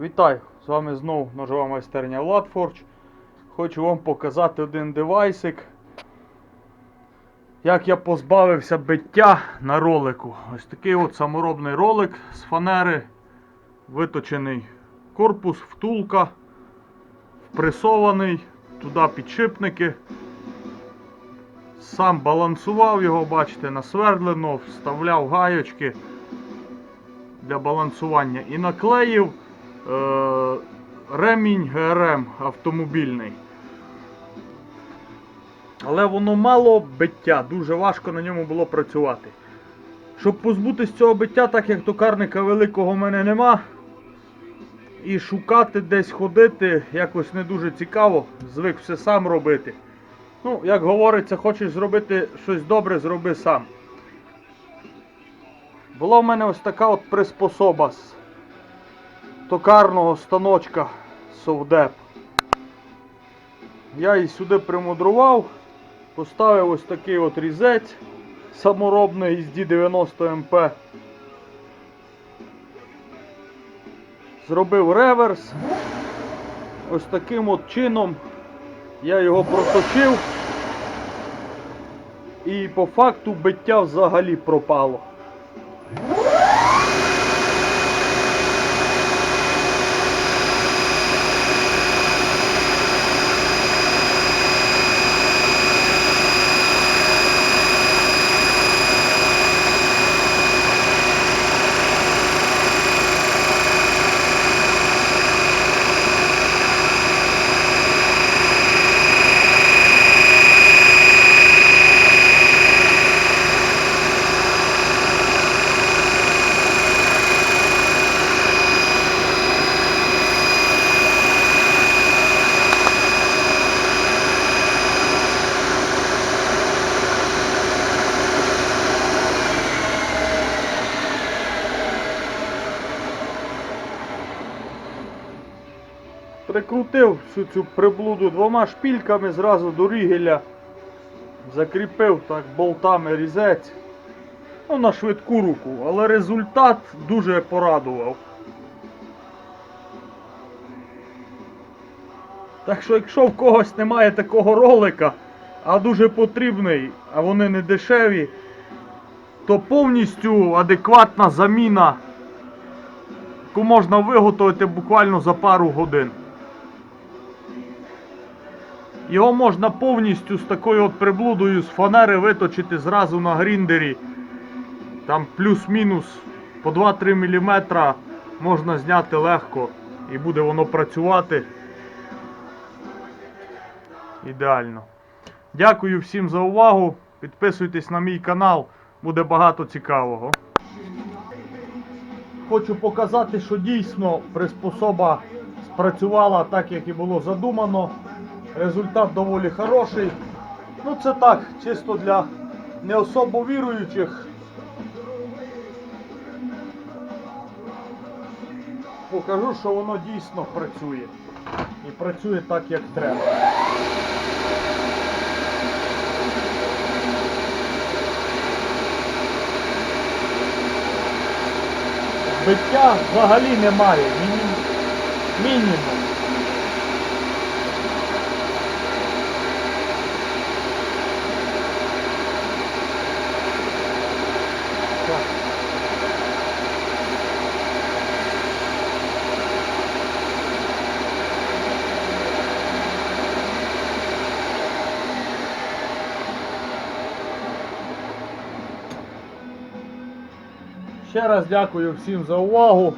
Вітаю! З вами знову ножова майстерня Владфорж. Хочу вам показати один девайсик. Як я позбавився биття на ролику. Ось такий от саморобний ролик з фанери. Виточений корпус, втулка, впресований, туди підшипники. Сам балансував його, бачите, насвердлено, вставляв гаєчки для балансування і наклеїв ремінь ГРМ автомобільний. Але воно мало биття, дуже важко на ньому було працювати. Щоб позбутися цього биття, так як токарника великого в мене нема. І шукати десь ходити якось не дуже цікаво, звик все сам робити. Ну, як говориться, хочеш зробити щось добре, зроби сам. Була в мене ось така от приспособа з токарного станочка Совдеп. Я її сюди примудрував, поставив ось такий от різець саморобний з D90 МП. Зробив реверс. Ось таким от чином я його проточив. І по факту биття взагалі пропало. Прикрутив всю цю приблуду двома шпільками зразу до рігеля. Закріпив так болтами різець. Ну, на швидку руку, але результат дуже порадував. Так що, якщо в когось немає такого ролика, а дуже потрібний, а вони не дешеві, то повністю адекватна заміна, яку можна виготовити буквально за пару годин. Його можна повністю з такою от приблудою з фанери виточити зразу на гріндері. Там плюс-мінус по 2-3 мм можна зняти легко і буде воно працювати ідеально. Дякую всім за увагу. Підписуйтесь на мій канал, буде багато цікавого. Хочу показати, що дійсно приспособа спрацювала так, як і було задумано. Результат доволі хороший. Ну це так, чисто для не особо віруючих. Покажу, що воно дійсно працює. І працює так, як треба. Биття взагалі немає. Мінімум. Ще раз дякую всім за увагу.